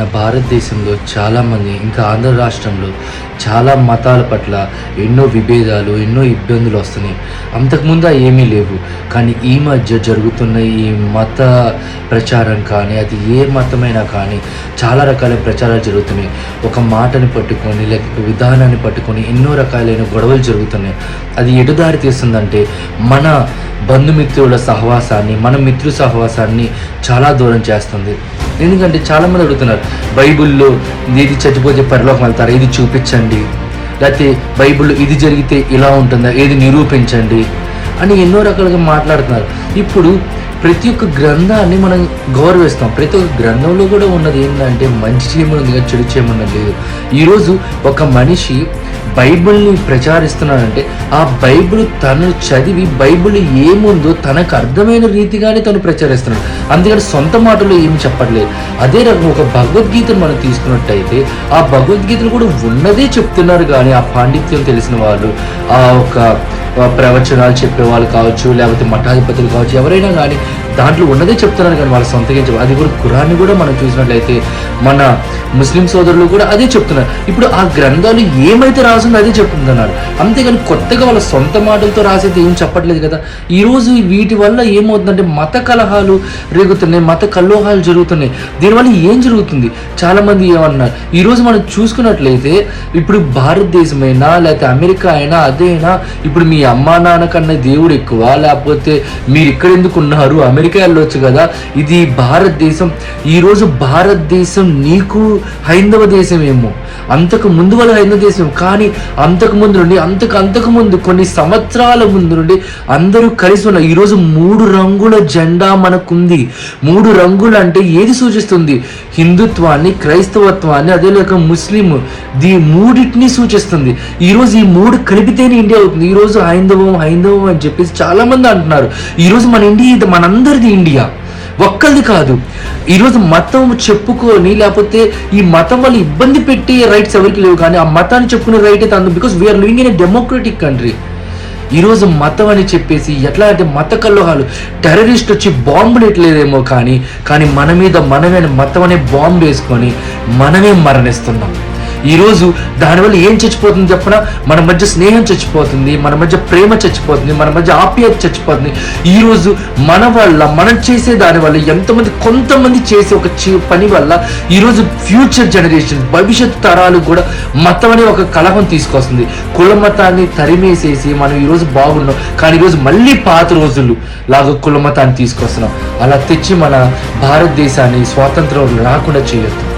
మన భారతదేశంలో చాలామంది ఇంకా ఆంధ్ర రాష్ట్రంలో చాలా మతాల పట్ల ఎన్నో విభేదాలు ఎన్నో ఇబ్బందులు వస్తున్నాయి. అంతకుముందు ఏమీ లేవు. కానీ ఈ మధ్య జరుగుతున్న ఈ మత ప్రచారం కానీ అది ఏ మతమైనా కానీ చాలా రకాల ప్రచారాలు జరుగుతున్నాయి. ఒక మాటని పట్టుకొని లేకపోతే విధానాన్ని పట్టుకొని ఎన్నో రకాలైన గొడవలు జరుగుతున్నాయి. అది ఎటు దారి తీస్తుందంటే మన బంధుమిత్రుల సహవాసాన్ని మన మిత్రు సహవాసాన్ని చాలా దూరం చేస్తుంది. ఎందుకంటే చాలామంది అడుగుతున్నారు బైబిల్లో ఇది చచ్చిపోతే పరిలోకం వెళ్తారా ఇది చూపించండి లేకపోతే బైబిల్లో ఇది జరిగితే ఇలా ఉంటుందా ఏది నిరూపించండి అని ఎన్నో రకాలుగా మాట్లాడుతున్నారు. ఇప్పుడు ప్రతి ఒక్క గ్రంథాన్ని మనం గౌరవిస్తాం. ప్రతి ఒక్క గ్రంథంలో కూడా ఉన్నది ఏంటంటే మంచి చేయమన్నది కానీ చెడు చేయమని లేదు. ఈరోజు ఒక మనిషి బైబిల్ని ప్రచారిస్తున్నాడంటే ఆ బైబిల్ తను చదివి బైబిల్ ఏముందో తనకు అర్థమైన రీతిగానే తను ప్రచారిస్తున్నాడు. అందుకని సొంత మాటలు ఏమి చెప్పట్లేదు. అదే రకం ఒక భగవద్గీతను మనం తీసుకున్నట్టయితే ఆ భగవద్గీతను కూడా ఉన్నదే చెప్తున్నారు కానీ ఆ పాండిత్యం తెలిసిన వాళ్ళు ఆ ఒక ప్రవచనాలు చెప్పే వాళ్ళు కావచ్చు లేకపోతే మఠాధిపతులు కావచ్చు ఎవరైనా కానీ దాంట్లో ఉన్నదే చెప్తున్నారు కానీ వాళ్ళ సొంతగా అది కూడా కురాన్ని కూడా మనం చూసినట్లయితే మన ముస్లిం సోదరులు కూడా అదే చెప్తున్నారు. ఇప్పుడు ఆ గ్రంథాలు ఏమైతే రాసిందో అదే చెప్తున్నారు. అంతేగాని కొత్తగా వాళ్ళ సొంత మాటలతో రాసేది ఏం చెప్పట్లేదు కదా. ఈరోజు వీటి వల్ల ఏమవుతుందంటే మత కలహాలు రేగుతున్నాయి మత కల్లోహాలు జరుగుతున్నాయి. దీనివల్ల ఏం జరుగుతుంది? చాలా మంది ఏమన్నారు ఈరోజు మనం చూసుకున్నట్లయితే ఇప్పుడు భారతదేశమైనా లేకపోతే అమెరికా అయినా అదేనా ఇప్పుడు మీ అమ్మా నాన్న కన్నా దేవుడు ఎక్కువ లేకపోతే మీరు ఇక్కడ ఎందుకు ఉన్నారు అమెరికా వెళ్ళొచ్చు కదా. ఇది భారతదేశం. ఈరోజు భారతదేశం నీకు హైందవ దేశం ఏమో అంతకు ముందు వల్ల హైందవ దేశం. కానీ అంతకు ముందు నుండి అంతకు అంతకు ముందు కొన్ని సంవత్సరాల ముందు నుండి అందరూ కలిసి ఉన్నారు ఈరోజు మూడు రంగుల జెండా మనకుంది. మూడు రంగులు అంటే ఏది సూచిస్తుంది? హిందుత్వాన్ని క్రైస్తవత్వాన్ని అదే లేక ముస్లిం దీ మూడింటిని సూచిస్తుంది. ఈరోజు ఈ మూడు కలిపితేనే ఇండియా అవుతుంది. ఈరోజు హైందవం హైందవం అని చెప్పేసి చాలా మంది అంటున్నారు ఈరోజు మన ఇండియా ఇది అందరిది ఇండియా. ఒక్కరిది కాదు. ఈరోజు మతం చెప్పుకొని లేకపోతే ఈ మతం వల్ల ఇబ్బంది పెట్టే రైట్స్ ఎవరికి లేవు కానీ ఆ మతాన్ని చెప్పుకునే రైట్ అయితే అందు because we are living in a democratic country ఈరోజు మతం అని చెప్పేసి ఎట్లా అంటే మత కల్లోహాలు టెర్రరిస్ట్ వచ్చి బాంబులు ఎట్లేదేమో కానీ కానీ మన మీద మనమే మతం అనే బాంబు వేసుకొని మనమే మరణిస్తున్నాం. ఈరోజు దానివల్ల ఏం చచ్చిపోతుంది చెప్పనా? మన మధ్య స్నేహం చచ్చిపోతుంది మన మధ్య ప్రేమ చచ్చిపోతుంది మన మధ్య ఆప్యాయత చచ్చిపోతుంది. ఈరోజు మన వల్ల మనం చేసే దాని వల్ల ఎంతమంది కొంతమంది చేసే ఒక పని వల్ల ఈరోజు ఫ్యూచర్ జనరేషన్ భవిష్యత్ తరాలు కూడా మతం అనే ఒక కలహం తీసుకొస్తుంది. కుల మతాన్ని తరిమేసేసి మనం ఈరోజు బాగున్నాం. కానీ ఈరోజు మళ్ళీ పాత రోజులు లాగా కుల మతాన్ని తీసుకొస్తున్నాం. అలా తెచ్చి మన భారతదేశాన్ని స్వాతంత్రం రాకుండా చేయొద్దు.